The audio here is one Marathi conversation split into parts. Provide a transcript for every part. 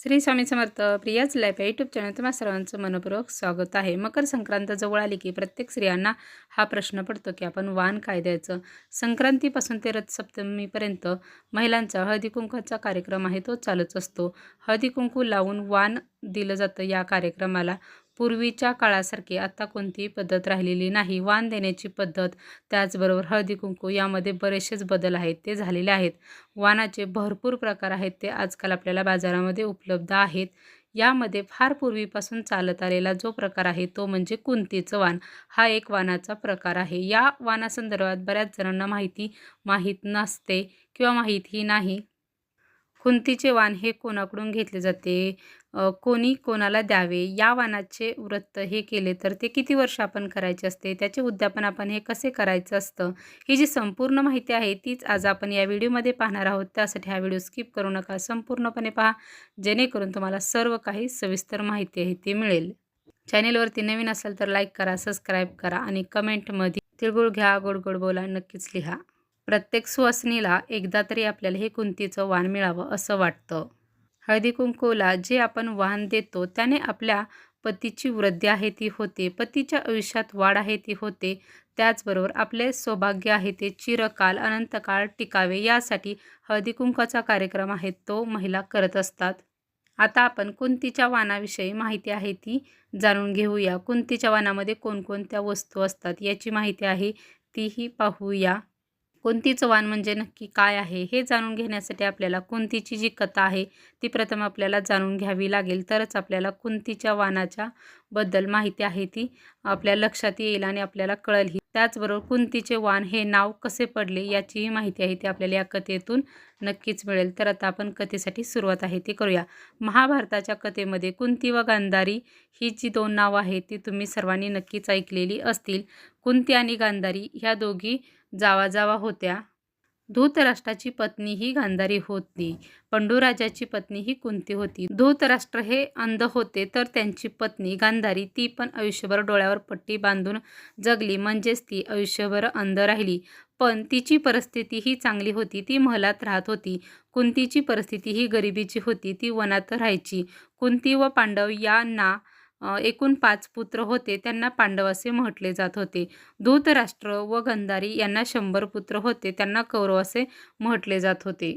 श्री स्वामी समर्थ प्रियाच लाईफ या यूट्यूब चॅनल तुम्हा सर्वांचं मनपूर्वक स्वागत आहे. मकर संक्रांत जवळ आली की प्रत्येक स्त्रियांना हा प्रश्न पडतो की आपण वाण काय द्यायचं? संक्रांतीपासून ते रथसप्तमीपर्यंत महिलांचा हळदी कुंकूचा कार्यक्रम आहे तो चालूच असतो. हळदी कुंकू लावून वाण दिलं जातं या कार्यक्रमाला. पूर्वीच्या काळासारखी आता कोणतीही पद्धत राहिलेली नाही. वाण देण्याची पद्धत त्याचबरोबर हळदी कुंकू यामध्ये बरेचसेच बदल आहेत ते झालेले आहेत. वाणाचे भरपूर प्रकार आहेत ते आजकाल आपल्याला बाजारामध्ये उपलब्ध आहेत. यामध्ये फार पूर्वीपासून चालत आलेला जो प्रकार आहे तो म्हणजे कुंतीचं वाण. हा एक वाणाचा प्रकार आहे. या वाणासंदर्भात बऱ्याच जणांना माहिती माहीत नसते किंवा माहीतही नाही. कुंतीचे वाण हे कोणाकडून घेतले जाते? कोणी कोणाला द्यावे? या वानाचे व्रत हे केले तर ते किती वर्ष आपण करायचे असते? त्याचे उद्यापन आपण हे कसे करायचं असतं? ही जी संपूर्ण माहिती आहे तीच आज आपण या व्हिडिओमध्ये पाहणार आहोत. त्यासाठी हा व्हिडिओ स्किप करू नका. संपूर्णपणे पहा. जेणेकरून तुम्हाला सर्व काही सविस्तर माहिती आहे ती मिळेल. चॅनेलवरती नवीन असाल तर लाईक करा सबस्क्राईब करा आणि कमेंटमध्ये तिळगुळ घ्या गोड गोड बोला नक्कीच लिहा. प्रत्येक सुवासिनीला एकदा तरी आपल्याला हे कुंतीचं वाण मिळावं असं वाटतं. हळदी कुंकूला जे आपण वाहन देतो त्याने आपल्या पतीची वृद्धी आहे ती होते. पतीच्या आयुष्यात वाढ आहे ती होते. त्याचबरोबर आपले सौभाग्य आहे ते चिरकाल अनंतकाळ टिकावे यासाठी हळदी कुंकाचा कार्यक्रम आहे तो महिला करत असतात. आता आपण कुंतीच्या वाणाविषयी माहिती आहे ती जाणून घेऊया. कुंतीच्या वाणामध्ये कोणकोणत्या वस्तू असतात याची माहिती आहे तीही पाहूया. कोणतीचं वाण म्हणजे नक्की काय आहे हे जाणून घेण्यासाठी आपल्याला कुंतीची जी कथा आहे ती प्रथम आपल्याला जाणून घ्यावी लागेल. तरच आपल्याला कुंतीच्या वाणाच्या बद्दल माहिती आहे ती. आपल्या लक्षात येईल आणि आपल्याला कळेलही त्याचबरोबर कुंतीचे वाण हे नाव कसे पडले याचीही माहिती आहे ती आपल्याला या कथेतून नक्कीच मिळेल. तर आता आपण कथेसाठी सुरुवात आहे ती करूया. महाभारताच्या कथेमध्ये कुंती व गांधारी ही जी दोन नावं आहेत ती तुम्ही सर्वांनी नक्कीच ऐकलेली असतील. कुंती आणि गांधारी ह्या दोघी जावाजावा होत्या. धूतराष्ट्राची पत्नी ही गांधारी होती. पंडूराजाची पत्नी ही कुंती होती. धूतराष्ट्र हे अंध होते तर त्यांची पत्नी गांधारी ती पण आयुष्यभर डोळ्यावर पट्टी बांधून जगली. म्हणजेच ती आयुष्यभर अंध राहिली. पण तिची परिस्थिती ही चांगली होती. ती महलात राहत होती. कुंतीची परिस्थिती ही गरिबीची होती. ती वनात राहायची. कुंती व पांडव यांना एकूण पाच पुत्र होते. त्यांना पांडव असे म्हटले जात होते. धूतराष्ट्र व गंधारी यांना शंभर पुत्र होते. त्यांना कौरव असे म्हटले जात होते.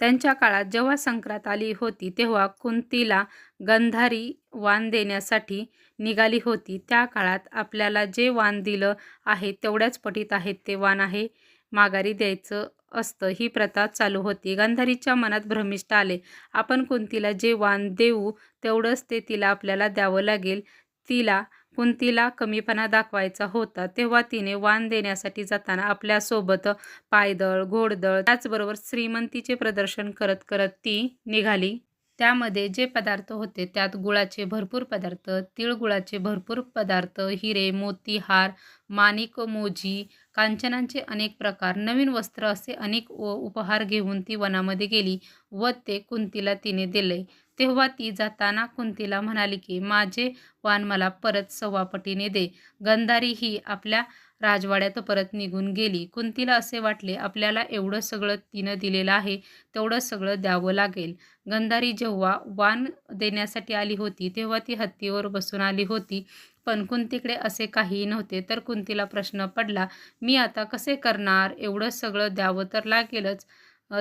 त्यांच्या काळात जेव्हा संक्रांत आली होती तेव्हा कुंतीला गंधारी वाण देण्यासाठी निघाली होती. त्या काळात आपल्याला जे वाण दिलं आहे तेवढ्याच पटीत आहेत. ते वाण आहे माघारी द्यायचं असतं. ही प्रथा चालू होती. गांधारीच्या मनात भ्रमिष्ट आले. आपण कुंतीला जे वाण देऊ तेवढंच ते तिला आपल्याला द्यावं लागेल. तिला कुंतीला कमीपणा दाखवायचा होता तेव्हा तिने वाण देण्यासाठी जाताना आपल्यासोबत पायदळ घोडदळ त्याचबरोबर श्रीमंतीचे प्रदर्शन करत करत ती निघाली. त्यामध्ये जे पदार्थ होते त्यात गुळाचे भरपूर पदार्थ तिळगुळाचे भरपूर पदार्थ हिरे मोती हार माणिक मोजी कांचनांचे अनेक प्रकार नवीन वस्त्र असे अनेक उपहार घेऊन ती वनामध्ये गेली व ते कुंतीला तिने दिले. तेव्हा ती जाताना कुंतीला म्हणाली की माझे वाण मला परत सव्वापटीने दे. गंधारी ही आपल्या राजवाड्यात परत निघून गेली. कुंतीला असे वाटले आपल्याला एवढं सगळं तिनं दिलेलं आहे तेवढं सगळं द्यावं लागेल. गंधारी जेव्हा वाण देण्यासाठी आली होती तेव्हा ती हत्तीवर बसून आली होती. पण कुंतीकडे असे काहीही नव्हते. तर कुंतीला प्रश्न पडला मी आता कसे करणार? एवढं सगळं द्यावं तर लागेलच.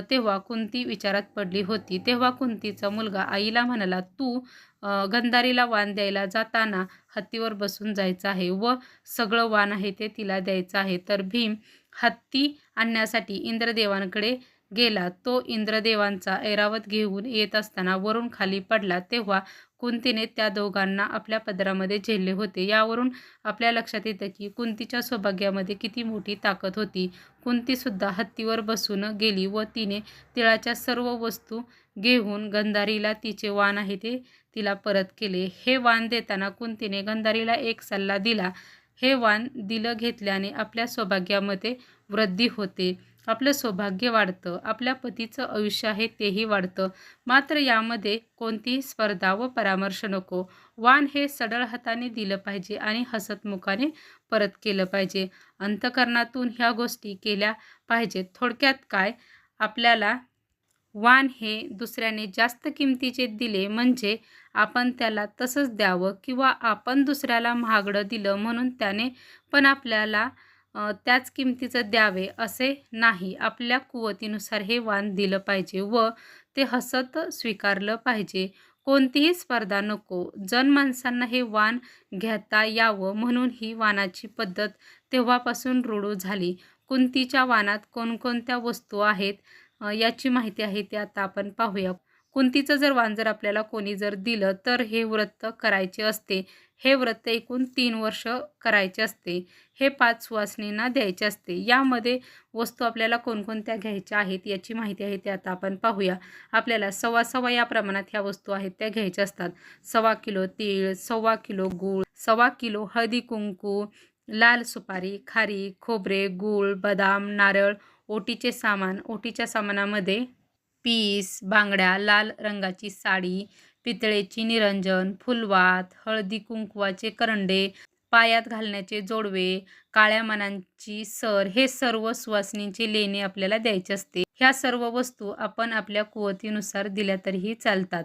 तेव्हा कुंती विचारात पडली होती. तेव्हा कुंतीचा मुलगा आईला म्हणाला तू गंधारीला वाण द्यायला जाताना हत्तीवर बसून जायचं आहे व सगळं वाण आहे ते तिला द्यायचं आहे. तर भीम हत्ती आणण्यासाठी इंद्रदेवांकडे गेला तो इंद्रदेवांचा ऐरावत घेऊन येत असताना वरून खाली पडला तेव्हा कुंतीने त्या दोघांना आपल्या पदरामध्ये झेलले होते. यावरून आपल्या लक्षात येतं की कुंतीच्या सौभाग्यामध्ये किती मोठी ताकद होती. कुंतीसुद्धा हत्तीवर बसून गेली व तिने तिळाच्या सर्व वस्तू घेऊन गंधारीला तिचे वाण आहे ते तिला परत केले. हे वाण देताना कुंतीने गंधारीला एक सल्ला दिला. हे वाण दिलं घेतल्याने आपल्या सौभाग्यामध्ये वृद्धी होते. आपलं सौभाग्य वाढतं आपल्या पतीचं आयुष्य आहे तेही वाढतं. मात्र यामध्ये कोणतीही स्पर्धा व परामर्श नको. वाण हे सडळ हाताने दिलं पाहिजे आणि हसतमुखाने परत केलं पाहिजे. अंतकरणातून ह्या गोष्टी केल्या पाहिजेत. थोडक्यात काय? आपल्याला वाण हे दुसऱ्याने जास्त किमतीचे दिले म्हणजे आपण त्याला तसंच द्यावं किंवा आपण दुसऱ्याला महागडं दिलं म्हणून त्याने पण आपल्याला त्याच किमतीचं द्यावे असे नाही. आपल्या कुवतीनुसार हे वाण दिलं पाहिजे व ते हसत स्वीकारलं पाहिजे. कोणतीही स्पर्धा नको. जन माणसांना हे वाण घेता यावं म्हणून ही वाणाची पद्धत तेव्हापासून रूढ झाली. कुंतीच्या वाणात कोणकोणत्या वस्तू आहेत? याची माहिती आहे ते आता आपण पाहूया. कुंतीचं जर वाण जर आपल्याला कोणी जर दिलं तर हे व्रत करायचे असते. हे व्रत एकूण तीन वर्ष करायचे असते. हे पाच सुवासिनींना द्यायचे असते. यामध्ये वस्तू आपल्याला कोणकोणत्या घ्यायच्या आहेत याची माहिती आहे ते आता आपण पाहूया. आपल्याला सव्वा सव्वा या प्रमाणात ह्या वस्तू आहेत त्या घ्यायच्या असतात. सव्वा किलो तीळ सव्वा किलो गूळ सव्वा किलो हळदी कुंकू लाल सुपारी खारी खोबरे गूळ बदाम नारळ ओटीचे सामान. ओटीच्या सामानामध्ये पीस बांगड्या लाल रंगाची साडी पितळेची निरंजन फुलवात हळदी कुंकवाचे करंडे पायात घालण्याचे जोडवे काळ्या मनांची सर हे सर्व सुवासिनींची लेणे आपल्याला द्यायचे असते. ह्या सर्व वस्तू आपण आपल्या कुवतीनुसार दिल्या तरीही चालतात.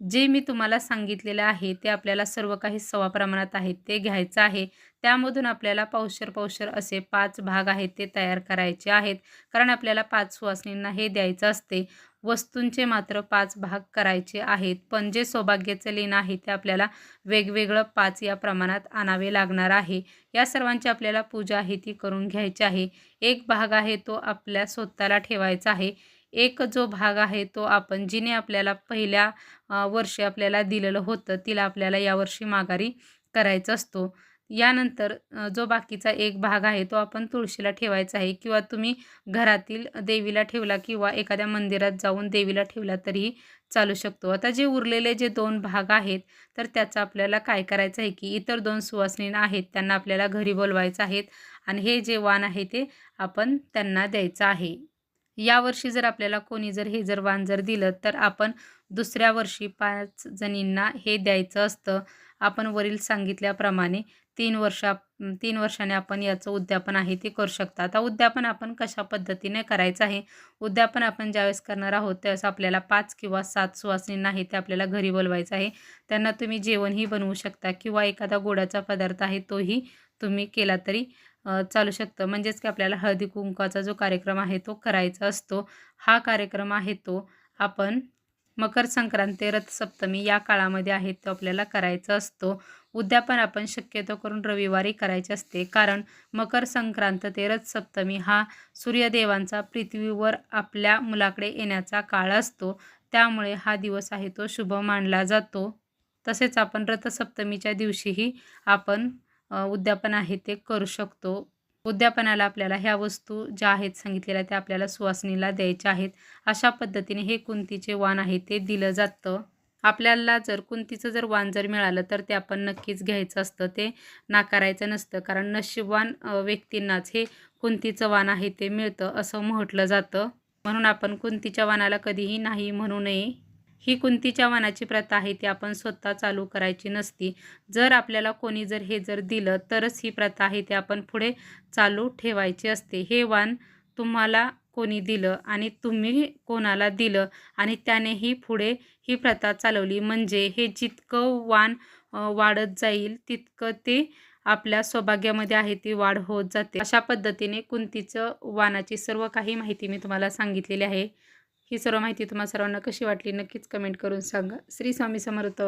जे मी तुम्हाला सांगितलेलं आहे ते आपल्याला सर्व काही सवा प्रमाणात आहेत ते घ्यायचं आहे. त्यामधून आपल्याला पावशर पावशर असे पाच भाग आहेत ते तयार करायचे आहेत. कारण आपल्याला पाच सुवासिनींना हे द्यायचं असते. वस्तूंचे मात्र पाच भाग करायचे आहेत. पण जे सौभाग्याचं लेण आहे ते आपल्याला वेगवेगळं पाच या प्रमाणात आणावे लागणार आहे. या सर्वांची आपल्याला पूजा आहे ती करून घ्यायची आहे. एक भाग आहे तो आपल्या स्वतःला ठेवायचा आहे. एक जो भाग आहे तो आपण जिने आपल्याला पहिल्या वर्षी आपल्याला दिलेलं होतं तिला आपल्याला यावर्षी माघारी करायचा असतो. यानंतर जो बाकीचा एक भाग आहे तो आपण तुळशीला ठेवायचा आहे किंवा तुम्ही घरातील देवीला ठेवला किंवा एखाद्या मंदिरात जाऊन देवीला ठेवला तरीही चालू शकतो. आता जे उरलेले जे दोन भाग आहेत तर त्याचा आपल्याला काय करायचं आहे की इतर दोन सुवासिनी आहेत त्यांना आपल्याला घरी बोलवायचं आहेत आणि हे जे वाण आहे ते आपण त्यांना द्यायचं आहे. यावर्षी जर आपल्याला कोणी जर हे जर वाण जर दिलं तर आपण दुसऱ्या वर्षी पाच जणींना हे द्यायचं असतं. आपण वरील सांगितल्याप्रमाणे तीन वर्षा तीन वर्षाने आपण याचं उद्यापन आहे ते करू शकता. आता उद्यापन आपण कशा पद्धतीने करायचं आहे? उद्यापन आपण ज्यावेळेस करणार आहोत त्यावेळेस आपल्याला पाच किंवा सात सुवासनी नाही ते आपल्याला घरी बोलवायचं आहे. त्यांना तुम्ही जेवणही बनवू शकता किंवा एखादा गोडाचा पदार्थ आहे तोही तुम्ही केला तरी चालू शकतं. म्हणजेच की आपल्याला हळदी कुंकवाचा जो कार्यक्रम आहे तो करायचा असतो. हा कार्यक्रम आहे तो आपण मकर संक्रांती रथसप्तमी या काळामध्ये आहे तो आपल्याला करायचा असतो. उद्यापन आपण शक्यतो करून रविवारी करायचे असते. कारण मकर संक्रांत ते रथसप्तमी हा सूर्यदेवांचा पृथ्वीवर आपल्या मुलाकडे येण्याचा काळ असतो. त्यामुळे हा दिवस आहे तो शुभ मानला जातो. तसेच आपण रथसप्तमीच्या दिवशीही आपण उद्यापन आहे ते करू शकतो. उद्यापनाला आपल्याला ह्या वस्तू ज्या आहेत सांगितलेल्या त्या आपल्याला सुवासनीला द्यायच्या आहेत. अशा पद्धतीने हे कुंतीचे वाण आहे ते दिलं जातं. आपल्याला जर कुंतीचं जर वाण जर मिळालं तर ते आपण नक्कीच घ्यायचं असतं. ते नाकारायचं नसतं. कारण नशीबवान व्यक्तींनाच हे कुंतीचं वाण आहे ते मिळतं असं म्हटलं जातं. म्हणून आपण कुंतीच्या वाणाला कधीही नाही म्हणू नये. ही कुंतीच्या वनाची प्रथा आहे ती आपण स्वतः चालू करायची नसती. जर आपल्याला कोणी जर हे जर दिलं तरच ही प्रथा आहे ती आपण पुढे चालू ठेवायची असते. हे वाण तुम्हाला कोणी दिलं आणि तुम्ही कोणाला दिलं आणि त्यानेही पुढे ही प्रथा चालवली. म्हणजे हे जितकं वाण वाढत जाईल तितकं ते आपल्या सौभाग्यामध्ये आहे ती वाढ होत जाते. अशा पद्धतीने कुंतीचं वाणाची सर्व काही माहिती मी तुम्हाला सांगितलेली आहे. ही सर्व माहिती तुम्हाला सर्वांना कशी वाटली नक्कीच कमेंट करून सांगा. श्री स्वामी समर्थ.